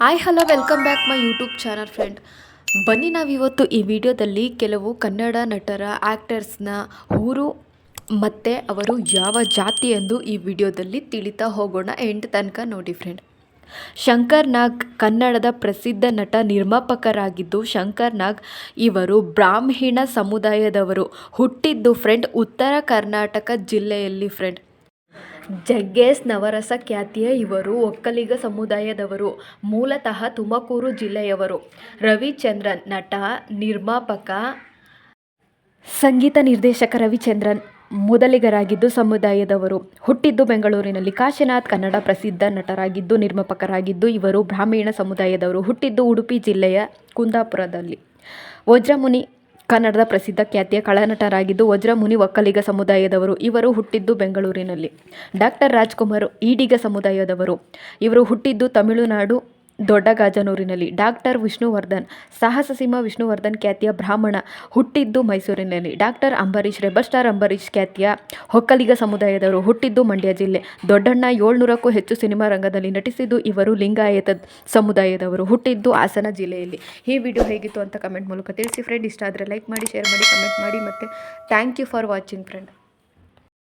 Hi hello welcome back my YouTube channel friend ಬನ್ನಿ ನಾವಿವತ್ತು ಈ ವಿಡಿಯೋದಲ್ಲಿ ಕೆಲವು ಕನ್ನಡ ನಟರ ಆ್ಯಕ್ಟರ್ಸ್ನ ಊರು ಮತ್ತು ಅವರು ಯಾವ ಜಾತಿ ಎಂದು ಈ ವಿಡಿಯೋದಲ್ಲಿ ತಿಳಿತಾ ಹೋಗೋಣ ಎಂಟು ತನಕ ನೋಡಿ ಫ್ರೆಂಡ್ ಶಂಕರ್ ನಾಗ್ ಕನ್ನಡದ ಪ್ರಸಿದ್ಧ ನಟ ನಿರ್ಮಾಪಕರಾಗಿದ್ದು, ಶಂಕರ್ ನಾಗ್ ಇವರು ಬ್ರಾಹ್ಮಣ ಸಮುದಾಯದವರು ಹುಟ್ಟಿದ್ದು ಫ್ರೆಂಡ್ ಉತ್ತರ ಕರ್ನಾಟಕ ಜಿಲ್ಲೆಯಲ್ಲಿ ಫ್ರೆಂಡ್ ಜಗ್ಗೇಶ್ ನವರಸ ಖ್ಯಾತಿಯ ಇವರು, ಒಕ್ಕಲಿಗ ಸಮುದಾಯದವರು, ಮೂಲತಃ ತುಮಕೂರು ಜಿಲ್ಲೆಯವರು. ರವಿಚಂದ್ರನ್ ನಟ, ನಿರ್ಮಾಪಕ, ಸಂಗೀತ ನಿರ್ದೇಶಕ ರವಿಚಂದ್ರನ್ ಮೊದಲಿಗರಾಗಿದ್ದು ಸಮುದಾಯದವರು. ಹುಟ್ಟಿದ್ದು ಬೆಂಗಳೂರಿನಲ್ಲಿ ಕಾಶಿನಾಥ್ ಕನ್ನಡ ಪ್ರಸಿದ್ಧ ನಟರಾಗಿದ್ದು, ನಿರ್ಮಾಪಕರಾಗಿದ್ದು ಇವರು ಬ್ರಾಹ್ಮಣ ಸಮುದಾಯದವರು. ಹುಟ್ಟಿದ್ದು ಉಡುಪಿ ಜಿಲ್ಲೆಯ ಕುಂದಾಪುರದಲ್ಲಿ. ವಜ್ರಮುನಿ ಕನ್ನಡದ ಪ್ರಸಿದ್ಧ ಖ್ಯಾತಿಯ ಕಳನಟರಾಗಿದ್ದು ವಜ್ರಮುನಿ ಒಕ್ಕಲಿಗ ಸಮುದಾಯದವರು. ಇವರು ಹುಟ್ಟಿದ್ದು ಬೆಂಗಳೂರಿನಲ್ಲಿ. ಡಾಕ್ಟರ್ ರಾಜ್ಕುಮಾರ್ ಈಡಿಗ ಸಮುದಾಯದವರು. ಇವರು ಹುಟ್ಟಿದ್ದು ತಮಿಳುನಾಡು ದೊಡ್ಡಗಾಜನೂರಿನಲ್ಲಿ ಡಾಕ್ಟರ್ ವಿಷ್ಣುವರ್ಧನ್, ಸಾಹಸ ಸಿಂಹ ವಿಷ್ಣುವರ್ಧನ್ ಖ್ಯಾತಿಯ ಬ್ರಾಹ್ಮಣ ಹುಟ್ಟಿದ್ದು ಮೈಸೂರಿನಲ್ಲಿ. ಡಾಕ್ಟರ್ ಅಂಬರೀಷ್ ರೆಬಸ್ಟಾರ್ ಅಂಬರೀಷ್ ಖ್ಯಾತಿಯ ಹೊಕ್ಕಲಿಗ ಸಮುದಾಯದವರು ಹುಟ್ಟಿದ್ದು ಮಂಡ್ಯ ಜಿಲ್ಲೆ. ದೊಡ್ಡಣ್ಣ ಏಳ್ನೂರಕ್ಕೂ ಹೆಚ್ಚು ಸಿನಿಮಾ ರಂಗದಲ್ಲಿ ನಟಿಸಿದ್ದು ಇವರು ಲಿಂಗಾಯತ ಸಮುದಾಯದವರು ಹುಟ್ಟಿದ್ದು ಹಾಸನ ಜಿಲ್ಲೆಯಲ್ಲಿ. ಈ ವಿಡಿಯೋ ಹೇಗಿತ್ತು ಅಂತ ಕಮೆಂಟ್ ಮೂಲಕ ತಿಳಿಸಿ. ಫ್ರೆಂಡ್ ಇಷ್ಟ ಆದರೆ ಲೈಕ್ ಮಾಡಿ ಶೇರ್ ಮಾಡಿ ಕಮೆಂಟ್ ಮಾಡಿ. ಮತ್ತು thank you for watching friend